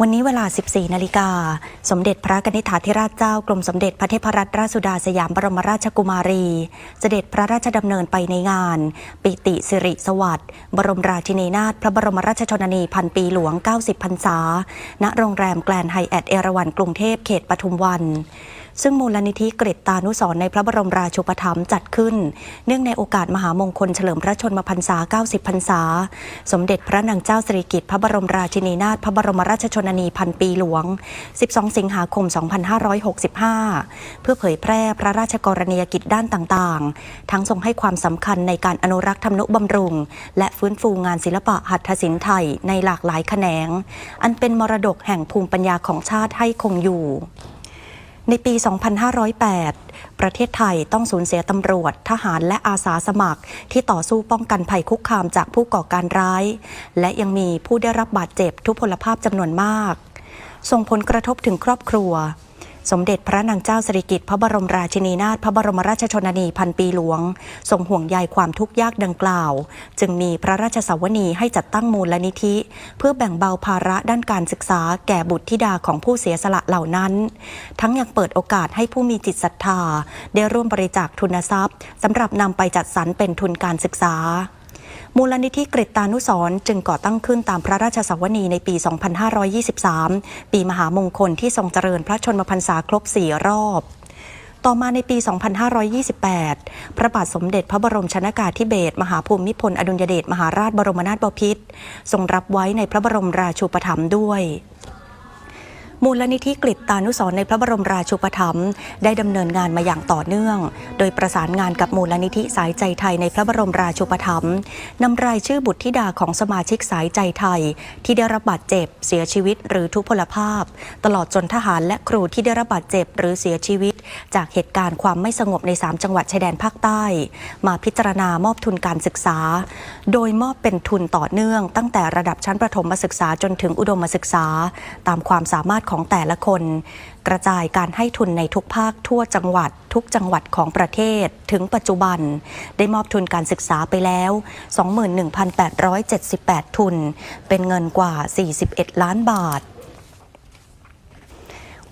วันนี้เวลา 14 นาฬิกา สมเด็จพระนิธิาธิราชเจ้ากรมสมเด็จพระเทพรัตนราชสุดาสยามบรมราชกุมารี เสด็จพระราชดำเนินไปในงาน ปิติสิริสวัสดิ์บรมราชินีนาถพระบรมราชชนนีพันปีหลวง 90 พรรษา ณ โรงแรมแกลนไฮแอทเอราวันกรุงเทพเขตปทุมวัน ซึ่งมูลนิธิเกรดตานุสรในพระบรมราชูปถัมภ์จัดขึ้น เนื่องในโอกาสมหามงคลเฉลิมพระชนมพรรษา 90 พรรษา สมเด็จพระนางเจ้าสิริกิติ์พระบรมราชินีนาถพระบรมราชชนนีพันปีหลวง 12 สิงหาคม 2565 เพื่อเผยแพร่พระราชกรณียกิจด้านต่างๆ ทั้งทรงให้ความสำคัญในการอนุรักษ์ธรรมนุบำรุง และฟื้นฟูงานศิลปะหัตถศิลป์ไทยในหลากหลายแขนง อันเป็นมรดกแห่งภูมิปัญญาของชาติให้คงอยู่ ในปี 2508 ประเทศไทยต้องสูญเสียตำรวจ ทหารและอาสาสมัคร ที่ต่อสู้ป้องกันภัยคุกคามจากผู้ก่อการร้าย และยังมีผู้ได้รับบาดเจ็บทุพพลภาพจำนวนมาก ส่งผลกระทบถึงครอบครัว สมเด็จพระนางเจ้าสิริกิติ์พระบรมราชินีนาถพระบรมราชชนนีพันปีหลวง ทรงห่วงใยความทุกข์ยากดังกล่าว จึงมีพระราชสวนีให้จัดตั้งมูลนิธิ เพื่อแบ่งเบาภาระด้านการศึกษาแก่บุตรธิดาของผู้เสียสละเหล่านั้น ทั้งยังเปิดโอกาสให้ผู้มีจิตศรัทธา ได้ร่วมบริจาคทุนทรัพย์สำหรับนำไปจัดสรรเป็นทุนการศึกษา มูลนิธิกฤษตานุสรจึงก่อตั้งขึ้นตามพระราชสวนีในปี 2523 ปีมหามงคลที่ทรงเจริญพระชนมพรรษาครบสี่รอบต่อมาในปี 2528 พระบาทสมเด็จพระบรมชนากาธิเบศรมหาภูมิพลอดุลยเดชมหาราชบรมนาถบพิตรทรงรับไว้ในพระบรมราชูปถัมภ์ด้วย มูลนิธิกฤษตานุสรในพระบรมราชูปถัมภ์ได้ดำเนินงานมาอย่างต่อเนื่อง โดยประสานงานกับมูลนิธิสายใจไทยในพระบรมราชูปถัมภ์นำรายชื่อบุตรธิดาของสมาชิกสายใจไทย ที่ได้รับบาดเจ็บ เสียชีวิตหรือทุพพลภาพ ตลอดจนทหารและครูที่ได้รับบาดเจ็บหรือเสียชีวิตจากเหตุการณ์ความไม่สงบใน 3 จังหวัดชายแดนภาคใต้ มาพิจารณามอบทุนการศึกษา โดยมอบเป็นทุนต่อเนื่อง ตั้งแต่ระดับชั้นประถมศึกษาจนถึงอุดมศึกษา ตามความสามารถของแต่ละคน กระจายการให้ทุนในทุกภาคทั่วจังหวัด ทุกจังหวัดของประเทศ ถึงปัจจุบัน ได้มอบทุนการศึกษาไปแล้ว 21,878 ทุน เป็นเงินกว่า 41 ล้านบาท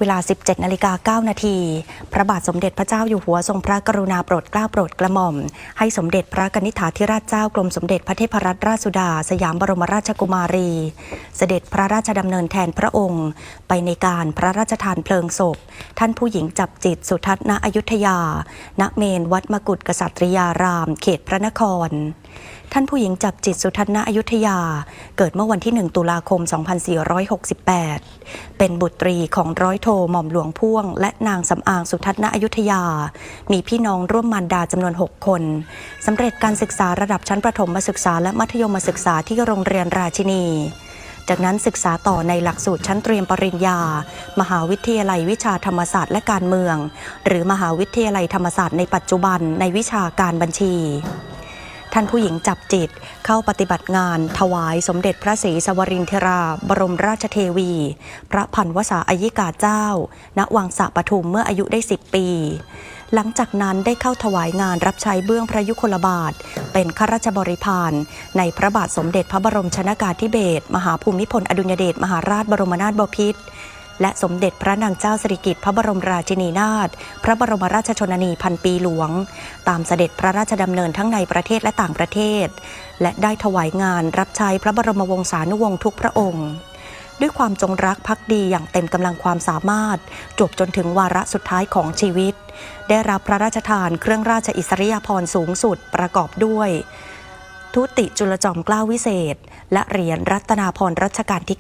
เวลา 17นาฬิกา9นาที พระบาทสมเด็จพระเจ้าอยู่หัวทรงพระกรุณาโปรดเกล้าโปรดกระหม่อม ให้สมเด็จพระกนิษฐาธิราชเจ้ากรมสมเด็จพระเทพรัตนราชสุดา สยามบรมราชกุมารี เสด็จพระราชดำเนินแทนพระองค์ ไปในการพระราชทานเพลิงศพ ท่านผู้หญิงจับจิตสุทัศน์ณอยุธยา ณ เมนวัดมกุฏกษัตริยาราม เขตพระนคร ท่านผู้หญิงจับจิตสุทัศนอยุธยา เกิดเมื่อวันที่ 1 ตุลาคม 2468 เป็นบุตรีของร้อยโทหม่อมหลวงพ่วง และนางสำอางสุทัศนอยุธยา มีพี่น้องร่วมมารดาจำนวน 6 คนสำเร็จการศึกษาระดับชั้นประถมศึกษาและมัธยมศึกษาที่โรงเรียนราชินีจากนั้นศึกษาต่อในหลักสูตรชั้นเตรียมปริญญา มหาวิทยาลัยวิชาธรรมศาสตร์และการเมือง หรือมหาวิทยาลัยธรรมศาสตร์ในปัจจุบันในวิชาการบัญชี ท่านผู้หญิงจับจิตเข้าปฏิบัติงาน ถวายสมเด็จพระศรีสวรินทรา บรมราชเทวี พระพันวษาอายิกาเจ้า ณวังสะปทุมเมื่ออายุได้ 10 ปี หลังจากนั้นได้เข้าถวายงานรับใช้เบื้องพระยุคลบาท เป็นข้าราชบริพารในพระบาทสมเด็จพระบรมชนากาธิเบศรมหาภูมิพลอดุลยเดชมหาราชบรมนาถบพิตร และสมเด็จพระนางเจ้าสิริกิติ์พระบรมราชินีนาถ พระบรมราชชนนีพันปีหลวง ตามเสด็จพระราชดำเนินทั้งในประเทศและต่างประเทศ และได้ถวายงานรับใช้พระบรมวงศานุวงศ์ทุกพระองค์ ด้วยความจงรักภักดีอย่างเต็มกำลังความสามารถ จบจนถึงวาระสุดท้ายของชีวิต ได้รับพระราชทานเครื่องราชอิสริยาภรณ์สูงสุดประกอบด้วย ทุติจุลจอมเกล้าวิเศษ และเหรียญรัตนาพรรัชกาลที่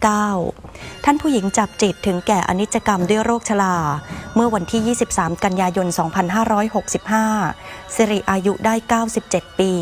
9 ท่านผู้หญิงจับจิตถึงแก่อนิจกรรมด้วยโรคชรา เมื่อวันที่ 23 กันยายน 2565 สิริอายุได้ 97 ปี